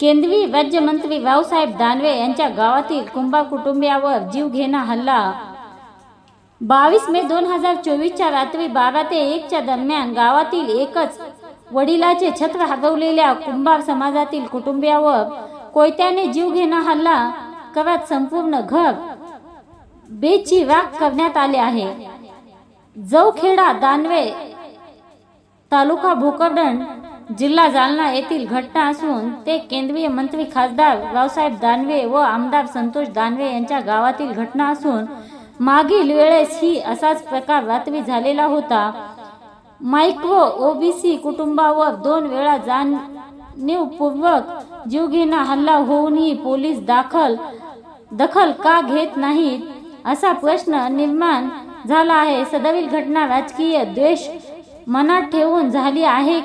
केंद्रीय राज्यमंत्री रावसाहेब दानवे यांच्या गावातील कुंभा कुटुंबियावर जीवघेणा हल्ला. बावीस मे दोन हजार चोवीसच्या रात्री बारा ते एकच्या दरम्यान गावातील एकच वडिलाचे छत्र हरवलेल्या कुंभार समाजातील कुटुंबियावर कोयत्याने जीवघेणा हल्ला करत संपूर्ण घर बेची राख करण्यात आले आहे. जवखेडा दानवे तालुका भोकरदन जिल्हा जालना येथील घटना असून ते केंद्रीय मंत्री खासदार रावसाहेब दानवे व आमदार संतोष दानवे यांच्या गावातील घटना असून मागील वेळेस ही असाच प्रकार रात्री झालेला होता. मायक्रो ओबीसी कुटुंबावर दोन वेळा जाणीवपूर्वक जीवघेणा हल्ला होऊनही पोलीस दाखल दखल का घेत नाहीत असा प्रश्न निर्माण झाला आहे. सदरील घटना राजकीय द्वेष मनात ठेवून झाली आहे.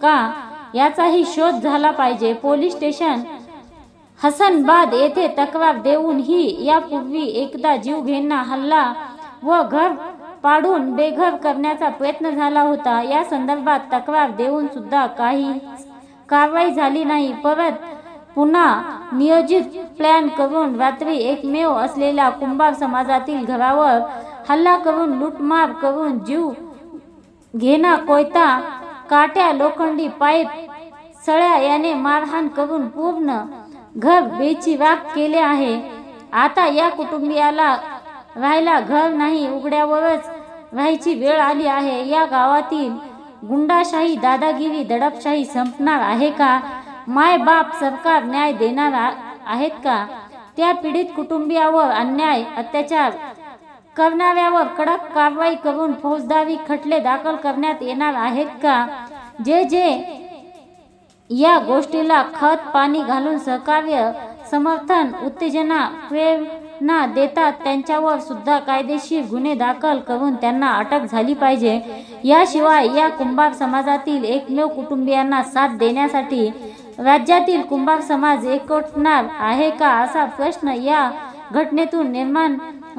का? याचाही शोध झाला पाहिजे. पोलीस स्टेशन हसनबाद येथे तक्रार देऊनही यापूर्वी एकदा जीवघेणा हल्ला व घर पाडून बेघर करण्याचा प्रयत्न झाला होता. या संदर्भात तक्रार देऊन सुद्धा काही कारवाई झाली नाही. परत पुन्हा नियोजित प्लॅन करून रात्री एकमेव असलेल्या कुंभार समाजातील घरावर हल्ला करून लूटमार करून जीव घेणा कोयता काट्या लोखंडी पाईप सळ्या याने मारहाण करून पूर्ण घर बेचिराख केले आहे. आता या कुटुंबियाला राहायला घर नाही उघड्यावरच राहायची वेळ आली आहे. या गावातील गुंडाशाही दादागिरी दडपशाही संपणार आहे का? माय बाप सरकार न्याय देणार आ- आहेत का? त्या पीडित कुटुंबियावर अन्याय अत्याचार करणाऱ्यावर कडक कारवाई करून फौजदारी खटले दाखल करण्यात येणार आहेत का? जे जे या गोष्टीला खत पाणी घालून सहकार्य समर्थन उत्तेजना प्रेरणा देतात त्यांच्यावर सुद्धा कायदेशीर गुन्हे दाखल करून त्यांना अटक झाली पाहिजे. याशिवाय या कुंभार समाजातील एकमेव कुटुंबियांना साथ देण्यासाठी राज्यातील कुंभार समाज एकवटणार आहे का असा प्रश्न या घटनेतून निर्माण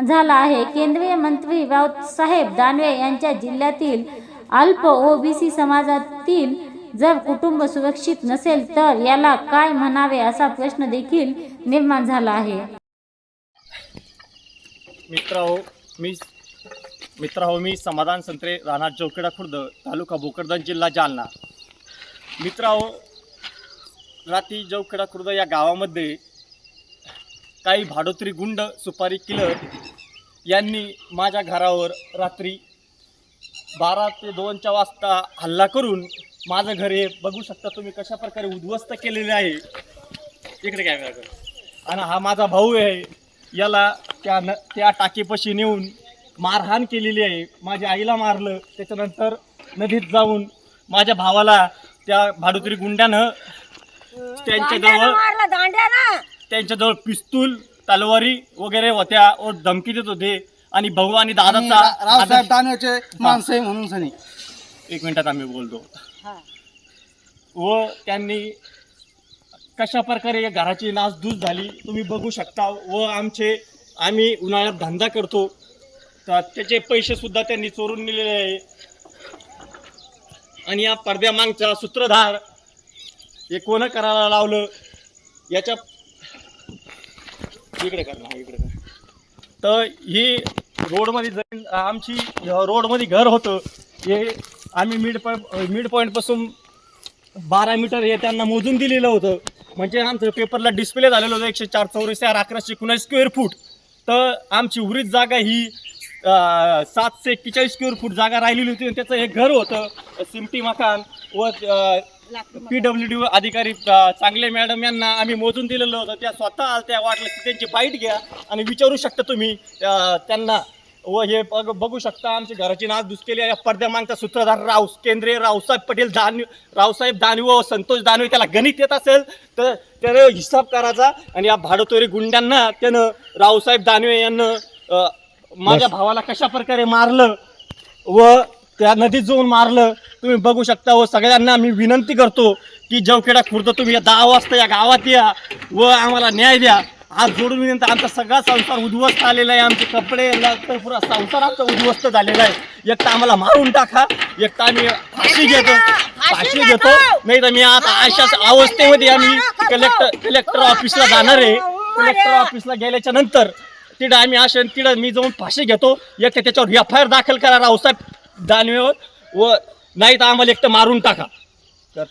झाला आहे. केंद्रीय मंत्री रावसाहेब दानवे यांच्या जिल्ह्यातील अल्प ओबीसी समाजातील जर कुटुंब सुरक्षित नसेल तर याला काय म्हणावे असा प्रश्न देखील निर्माण झाला आहे. मित्राहो मी मित्राहो मी समाधान संत्रे राहणार चौकेडा खुर्द तालुका भोकरदन जिल्हा जालना. मित्राहो रात्री जवखेडा खुर्द या गावामध्ये काही भाडोत्री गुंड सुपारी किलर यांनी माझ्या घरावर रात्री बारा ते दोनच्या वाजता हल्ला करून माझं घर हे बघू शकता तुम्ही कशा प्रकारे उद्ध्वस्त केलेले आहे. इकडे काय करा आणि हा माझा भाऊ आहे. याला त्या न त्या टाकीपाशी नेऊन मारहाण केलेली आहे. माझ्या आईला मारलं. त्याच्यानंतर नदीत जाऊन माझ्या भावाला त्या भाडुत्री गुंड्यानं मारला दांड्याला त्यांच्याजवळ पिस्तूल तलवारी वगैरे होत्या व धमकी देत होते. आणि भाऊ आणि दादाचा रावसाहेब दानवेचे माणसं आहे म्हणून सनी. एक मिनिटात आम्ही बोलतो. व त्यांनी कशा प्रकारे या घराची नासधूस झाली तुम्ही बघू शकता. व आमचे आम्ही उन्हाळ्यात धंदा करतो. तर त्याचे पैसे सुद्धा त्यांनी चोरून नेलेले आहे. आणि या पडद्यामागचा सूत्रधार हे कोण करायला लावलं? याच्या इकडे कर ना इकडे कर. तर ही रोडमध्ये जमीन आमची रोडमध्ये घर होतं. हे आम्ही मिड पॉईंट मिड पॉईंटपासून बारा मीटर हे त्यांना मोजून दिलेलं होतं. म्हणजे आमचं पेपरला डिस्प्ले झालेलं होतं एकशे चार चौऱ्याऐंशी चार अकराशे एकोणीस स्क्वेअर फूट तर आमची उरीत जागा ही सातशे एक्केचाळीस स्क्वेअर फूट जागा राहिलेली होती आणि त्याचं एक घर होतं सिमटी मकान व पी डब्ल्यू डी अधिकारी अं, चांगले मॅडम यांना आम्ही मोजून दिलेलं होतं. त्या स्वतः आल्या, त्या वाटलं की त्यांची बाईट घ्या आणि विचारू शकता तुम्ही अं, त्यांना. व हे बघ बघू शकता आमच्या घराची नाच दुसकेली या पडद्यामागचा सूत्रधार राव केंद्रीय रावसाहेब पटेल दानवे रावसाहेब दानवे व संतोष दानवे त्याला गणित येत असेल तर त्यानं हिसाब करायचा आणि या भाडोतोरी गुंड्यांना त्यानं रावसाहेब दानवे यांना अं, माझ्या भावाला कशा प्रकारे मारलं व त्या नदीत जाऊन मारलं तुम्ही बघू शकता व सगळ्यांना मी विनंती करतो की जवखेडा खुर्द तुम्ही या दहा वाजता या गावात या व आम्हाला न्याय द्या. हात जोडून विनंती आमचा सगळा संसार उद्ध्वस्त आलेला आहे. आमचे कपडे पुरा संसार आमचा उद्ध्वस्त झालेला आहे. एक तर आम्हाला मारून टाका एक तर आम्ही फाशी घेतो फाशी घेतो नाही तर मी आता अशाच अवस्थेमध्ये आम्ही कलेक्टर कलेक्टर ऑफिसला जाणार आहे. कलेक्टर ऑफिसला गेल्याच्यानंतर तिथं आम्ही असे तिथं मी जाऊन फाशी घेतो. एक तर त्याच्यावर एफ आय आर दाखल करा रावसाहेब. दानवेवर व नाही तर आम्हाला एक तर मारून टाका. तर